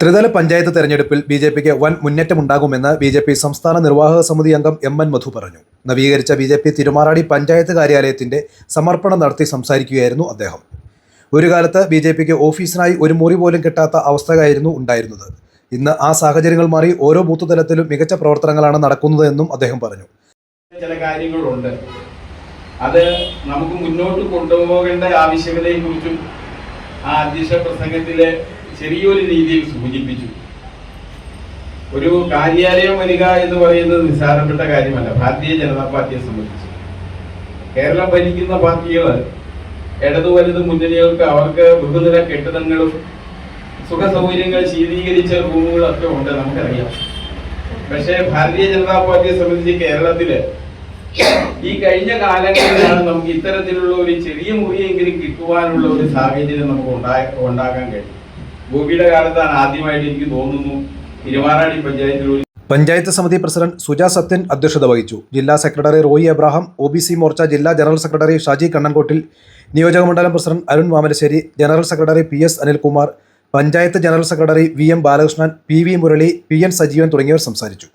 ത്രിതല പഞ്ചായത്ത് തെരഞ്ഞെടുപ്പിൽ B J പിക്ക് വൻ മുന്നേറ്റമുണ്ടാകുമെന്ന് ബി ജെ പി സംസ്ഥാന നിർവാഹക സമിതി അംഗം എം എൻ മധു പറഞ്ഞു. നവീകരിച്ച B J P Thirumarady panchayat കാര്യാലയത്തിന്റെ സമർപ്പണം നടത്തി സംസാരിക്കുകയായിരുന്നു അദ്ദേഹം. ഒരു കാലത്ത് ബി ജെ പിക്ക് ഓഫീസിനായി ഒരു മുറി പോലും കിട്ടാത്ത അവസ്ഥയായിരുന്നു ഉണ്ടായിരുന്നത്. ഇന്ന് ആ സാഹചര്യങ്ങൾ മാറി ഓരോ ബൂത്ത് തലത്തിലും മികച്ച പ്രവർത്തനങ്ങളാണ് നടക്കുന്നതെന്നും അദ്ദേഹം പറഞ്ഞു. ചില കാര്യങ്ങളുണ്ട്. അത് നമുക്ക് മുന്നോട്ട് കൊണ്ടുപോകേണ്ട ആവശ്യകതയെ കുറിച്ചും ആ അധ്യക്ഷ പ്രസംഗത്തിൽ ചെറിയൊരു രീതിയിൽ സൂചിപ്പിച്ചു. ഒരു കാര്യാലയം വരിക എന്ന് പറയുന്നത് നിസ്സാരപ്പെട്ട കാര്യമല്ല. ഭാരതീയ ജനതാ പാർട്ടിയെ സംബന്ധിച്ച്. കേരളം ഭരിക്കുന്ന പാർട്ടികൾ ഇടതു വലുത് മുന്നണികൾക്ക് അവർക്ക് ബഹുനില കെട്ടിടങ്ങളും സുഖ സൗകര്യങ്ങൾ ശീതീകരിച്ച റൂമുകളൊക്കെ ഉണ്ട് നമുക്കറിയാം. പക്ഷേ ഭാരതീയ ജനതാ പാർട്ടിയെ സംബന്ധിച്ച് കേരളത്തിൽ ഈ കഴിഞ്ഞ കാലങ്ങളിലാണ് നമുക്ക് ഇത്തരത്തിലുള്ള ഒരു ചെറിയ മുറിയെങ്കിലും കിട്ടുവാനുള്ള ഒരു സാഹചര്യം നമുക്ക് ഉണ്ടാ- ഉണ്ടാക്കാൻ കഴിയും. ഗോപിയുടെ കാലത്താണ് ആദ്യമായിട്ട് എനിക്ക് തോന്നുന്നു തിരുവാറാടി പഞ്ചായത്തിൽ പഞ്ചായത്ത് സമിതി പ്രസിഡന്റ് സുജ സത്യൻ അധ്യക്ഷത വഹിച്ചു. ജില്ലാ secretary Roy Abraham O B C Morcha ജില്ലാ ജനറൽ സെക്രട്ടറി ഷാജി കണ്ണൻകോട്ടിൽ നിയോജകമണ്ഡലം president Arun Vamarassery general secretary P S Anilkumar panchayat general secretary V M Balakrishnan P V Murali P N Sajeevan തുടങ്ങിയവർ സംസാരിച്ചു.